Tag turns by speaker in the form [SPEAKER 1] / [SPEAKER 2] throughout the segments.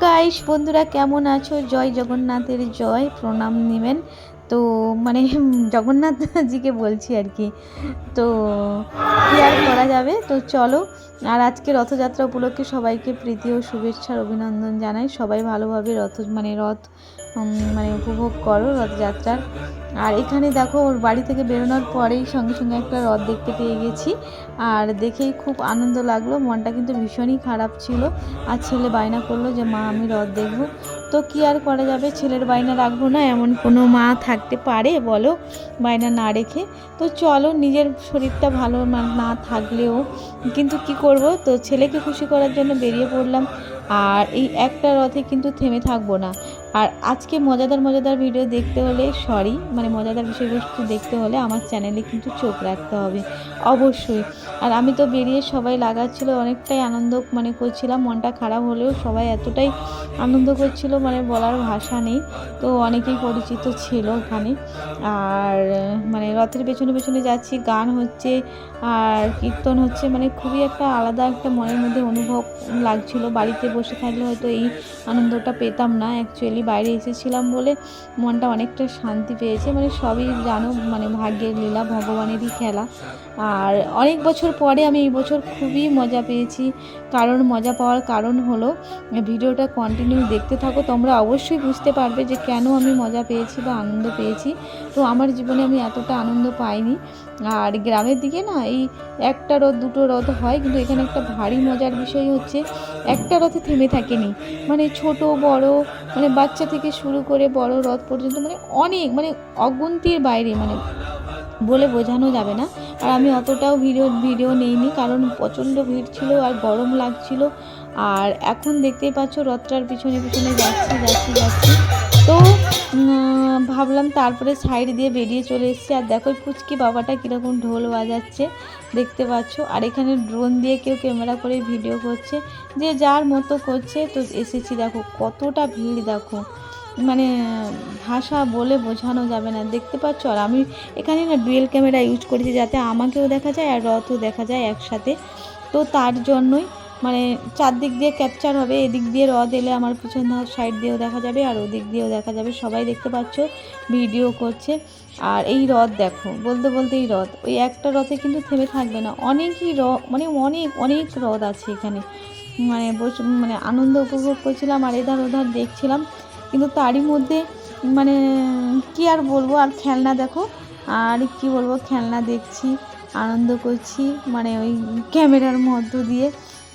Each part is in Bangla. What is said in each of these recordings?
[SPEAKER 1] গাইস, বন্ধুরা কেমন আছো? জয় জগন্নাথের জয়, প্রণাম নেবেন। তো মানে জগন্নাথজিকে বলছি আর কি। তো কী আর করা যাবে? তো চলো, আর আজকে রথযাত্রা উপলক্ষে সবাইকে প্রীতি ও শুভেচ্ছার অভিনন্দন জানাই। সবাই ভালোভাবে রথ মানে রথ মানে উপভোগ করো রথযাত্রার। আর এখানে দেখো ওর বাড়ি থেকে বেরোনোর পরেই সঙ্গে সঙ্গে একটা রথ দেখতে পেয়ে গেছি। আর দেখেই খুব আনন্দ লাগল, মনটা কিন্তু ভীষণই খারাপ ছিল। আর ছেলে বায়না করল যে, মা, আমি রথ দেখব। তো কি আর করা যাবে? ছেলের বায়না রাখব না, এমন কোনো মা থাকতে পারে বলো, বায়না না রেখে। তো চলো, নিজের শরীরটা ভালো না- থাকলেও। কিন্তু কি করব? তো ছেলেকে খুশি করার জন্য বেরিয়ে পড়লাম। আর এই একটা রথে কিন্তু থেমে থাকব না। আর আজকে মজাদার মজাদার ভিডিও দেখতে হলে সরি মানে মজাদার বিষয়বস্তু দেখতে হলে আমার চ্যানেলে কিন্তু চোখ রাখতে হবে, অবশ্যই। আর আমি তো বেরিয়ে সবাই লাগাচ্ছিল, অনেকটাই আনন্দ মানে করছিলাম, মনটা খারাপ হলেও সবাই এতটাই আনন্দ করছিল মানে বলার ভাষা নেই। তো অনেকেই পরিচিত ছিল ওখানে। আর মানে রথের পেছনে পেছনে যাচ্ছি, গান হচ্ছে, আর কীর্তন হচ্ছে মানে খুবই একটা আলাদা একটা মনের মধ্যে অনুভব লাগছিল। বাড়িতে বসে থাকলে হয়তো এই আনন্দটা পেতাম না অ্যাকচুয়ালি বাইরে এসেছিলাম বলে মনটা অনেকটা শান্তি পেয়েছে। মানে সবই জানো মানে ভাগ্যের লীলা, ভগবানেরই খেলা। আর অনেক বছর পরে আমি এই বছর খুবই মজা পেয়েছি। কারণ মজা পাওয়ার কারণ হলো, ভিডিওটা কন্টিনিউ দেখতে থাকো, তোমরা অবশ্যই বুঝতে পারবে যে কেন আমি মজা পেয়েছি বা আনন্দ পেয়েছি। তো আমার জীবনে আমি এতটা আনন্দ পাইনি। আর গ্রামের দিকে না, এই একটা রথ, দুটো রথ হয়, কিন্তু এখানে একটা ভারী মজার বিষয় হচ্ছে, একটা রথে থেমে থাকেনি। মানে ছোট, বড় মানে বাচ্চা থেকে শুরু করে বড় রথ পর্যন্ত মানে অনেক মানে অগুন্তির বাইরে মানে বলে বোঝানো যাবে না। আর আমি অতটাও ভিডিও ভিডিও নেইনি, কারণ প্রচণ্ড ভিড় ছিল আর গরম লাগছিল। আর এখন দেখতেই পাচ্ছ, রথটার পিছনে পিছনে যাচ্ছি যাচ্ছি যাচ্ছি। তো ভাবলাম তারপরে সাইড দিয়ে বেরিয়ে চলে এসেছি। আর দেখো পুচকি বাবাটা কীরকম ঢোল বাজাচ্ছে, দেখতে পাচ্ছ। আর এখানে ড্রোন দিয়ে কেউ ক্যামেরা করে ভিডিও করছে, যে যার মতো করছে। তো এসেছি দেখো, কতটা ভিড় দেখো। মানে ভাষা বলে বোঝানো যাবে না। দেখতে পাচ্ছ? আর আমি এখানে না ডুয়েল ক্যামেরা ইউজ করেছি যাতে আমাকেও দেখা যায় আর রথও দেখা যায় একসাথে। তো তার জন্যই মানে চারদিক দিয়ে ক্যাপচার হবে, এদিক দিয়ে রথ এলে আমার পিছন ধার সাইড দিয়েও দেখা যাবে আর ওদিক দিয়েও দেখা যাবে। সবাই দেখতে পাচ্ছ ভিডিও করছে। আর এই রথ দেখো, বলতে বলতে এই রথ ওই একটা রথে কিন্তু থেমে থাকবে না। অনেকই রথ মানে অনেক অনেক রথ আছে এখানে। মানে বস- মানে আনন্দ উপভোগ করছিলাম আর এধার ওধার দেখছিলাম। কিন্তু তারই মধ্যে মানে কি আর বলব, আর খেলনা দেখো, আর কি বলব, খেলনা দেখছি, আনন্দ করছি মানে ওই ক্যামেরার মধ্য দিয়ে।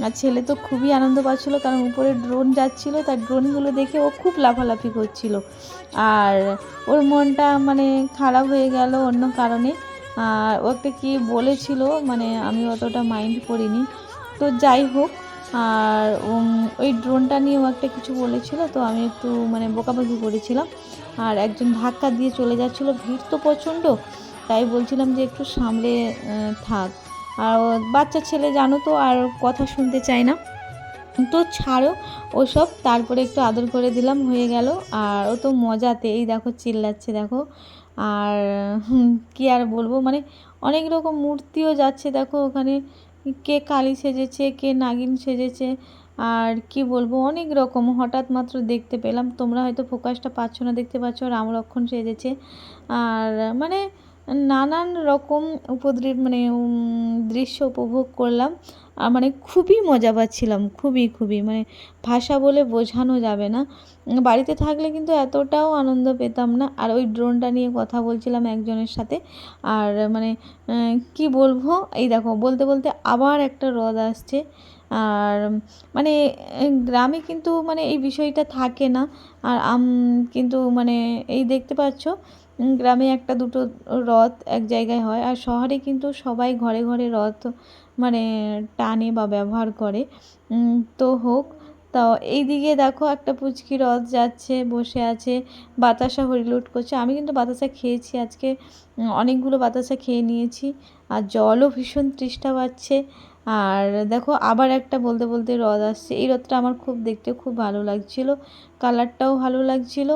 [SPEAKER 1] আর ছেলে তো খুবই আনন্দ পাচ্ছিল, কারণ উপরে ড্রোন যাচ্ছিল, তার ড্রোনগুলো দেখে ও খুব লাফালাফি করছিল। আর ওর মনটা মানে খারাপ হয়ে গেল অন্য কারণে। আর ও একটা কি বলেছিল মানে আমি অতটা মাইন্ড করিনি। তো যাই হোক, আর ওই ড্রোনটা নিয়েও একটা কিছু বলেছিল, তো আমি একটু মানে বোকাবাকি করেছিলাম। আর একজন ধাক্কা দিয়ে চলে যাচ্ছিল, ভিড় তো প্রচণ্ড, তাই বলছিলাম যে একটু সামলে থাক। আর বাচ্চা ছেলে জানো তো, আর কথা শুনতে চায় না। তো ছাড়ো ওসব, তারপরে একটু আদর করে দিলাম, হয়ে গেল। আর ও তো মজাতে, এই দেখো চিল্লাচ্ছে দেখো। আর কি আর বলব মানে অনেক রকম মূর্তিও যাচ্ছে দেখো ওখানে। কে কালী সেজেছে, কে নাগিন সেজেছে, আর কি বলব, অনেক রকম। হঠাৎ মাত্র দেখতে পেলাম, তোমরা হয়তো ফোকাসটা পাচ্ছ না, দেখতে পাচ্ছ রাম লক্ষণ সেজেছে। আর মানে নানান রকম উপদ্রব মানে দৃশ্য উপভোগ করলাম। আর মানে খুবই মজা পাচ্ছিলাম, খুবই খুবই। মানে ভাষা বলে বোঝানো যাবে না। বাড়িতে থাকলে কিন্তু এতটাও আনন্দ পেতাম না। আর, ওই ড্রোনটা নিয়ে কথা বলছিলাম একজনের সাথে। আর মানে কি বলব? এই দেখো, বলতে বলতে আবার একটা হ্রদ আসছে। আর মানে গ্রামে কিন্তু মানে এই বিষয়টা থাকে না। আর, আম, কিন্তু মানে এই দেখতে পাচ্ছ গ্রামে একটা দুটো রথ এক জায়গায় হয়, আর শহরে কিন্তু সবাই ঘরে ঘরে রথ মানে টানে বা ব্যবহার করে। তো হোক, তো এইদিকে দেখো একটা পুচকি রথ যাচ্ছে, বসে আছে, বাতাসা হরিলুট করছে। আমি কিন্তু বাতাসা খেয়েছি আজকে অনেকগুলো বাতাসা খেয়ে নিয়েছি, আর জলও ভীষণ তৃষ্ঠা পাচ্ছে। আর দেখো আবার একটা বলতে বলতে রদ আসছে। এই রথটা আমার খুব দেখতে খুব ভালো লাগছিল। কালারটাও ভালো লাগছিল।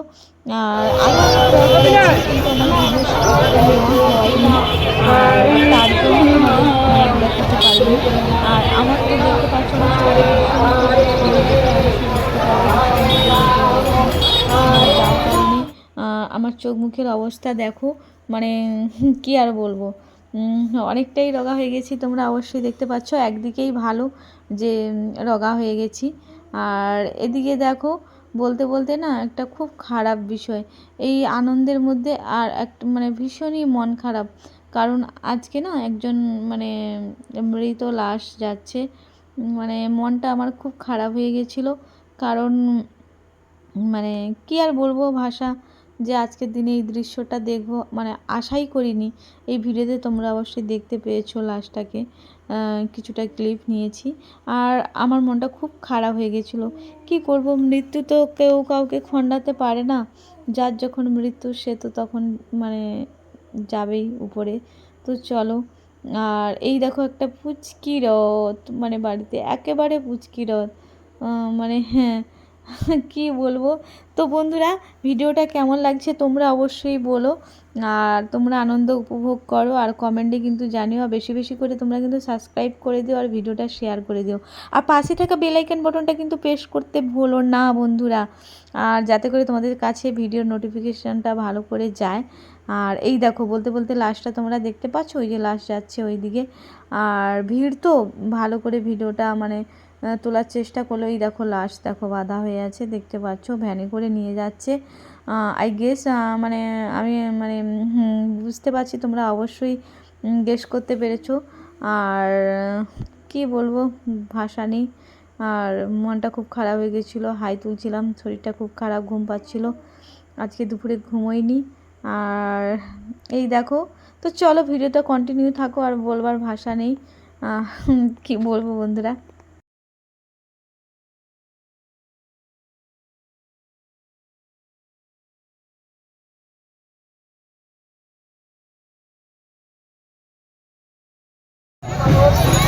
[SPEAKER 1] আর আর আমার তো আমার চোখ মুখের অবস্থা দেখো মানে কি আর বলব। অনেকটাই রগা হয়ে গেছি। তোমরা অবশ্যই দেখতে পাচ্ছ, একদিকেই ভালো যে রগা হয়ে গেছি। আর এদিকে দেখো, বলতে বলতে না একটা খুব খারাপ বিষয়। এই আনন্দের মধ্যে আর একটা মানে ভীষণই মন খারাপ। কারণ আজকে না একজন মানে মৃত লাশ যাচ্ছে। মানে মনটা আমার খুব খারাপ হয়ে গেছিল। কারণ মানে কি আর বলব ভাষা? যে আজকের দিনে এই দৃশ্যটা দেখব মানে আশাই করিনি। এই ভিডিওতে তোমরা অবশ্যই দেখতে পেয়েছ লাশটাকে কিছুটা ক্লিপ নিয়েছি। আর আমার মনটা খুব খারাপ হয়ে গেছিল। কি করব, মৃত্যু তো কেউ কাউকে খণ্ডাতে পারে না। যার যখন মৃত্যু, সে তো তখন মানে যাবেই উপরে। তো চলো, আর এই দেখো একটা পুচকি রথ মানে বাড়িতে একেবারে পুচকি রথ। মানে হ্যাঁ কি বলব? তো বন্ধুরা, ভিডিওটা কেমন লাগছে তোমরা অবশ্যই বলো। আর তোমরা আনন্দ উপভোগ করো আর কমেন্টে কিন্তু জানিও। বেশি বেশি করে তোমরা কিন্তু সাবস্ক্রাইব করে দিও আর ভিডিওটা শেয়ার করে দিও। আর পাশে থাকা বেল আইকন বাটনটা কিন্তু প্রেস করতে ভুলো না বন্ধুরা। আর যাতে করে তোমাদের কাছে ভিডিওর নোটিফিকেশানটা ভালো করে যায়। আর এই দেখো, বলতে বলতে লাশটা তোমরা দেখতে পাচ্ছ? ওই যে লাশ যাচ্ছে ওই দিকে আর ভিড় তো, ভালো করে ভিডিওটা মানে তোলার চেষ্টা করল। এই দেখো, লাশ দেখো, বাঁধা হয়ে আছে, দেখতে পাচ্ছ, ভ্যানে করে নিয়ে যাচ্ছে। আই গেস মানে আমি মানে বুঝতে পারছি তোমরা অবশ্যই গেস করতে পেরেছ। আর কি বলব, ভাষা নেই। আর মনটা খুব খারাপ হয়ে গেছিল, হাই তুলছিলাম, শরীরটা খুব খারাপ, ঘুম পাচ্ছিলো। আজকে দুপুরে ঘুমোইনি। আর এই দেখো, তো চলো ভিডিওটা কন্টিনিউ থাকো, আর বলবার ভাষা নেই। কি বলব বন্ধুরা? Thank you.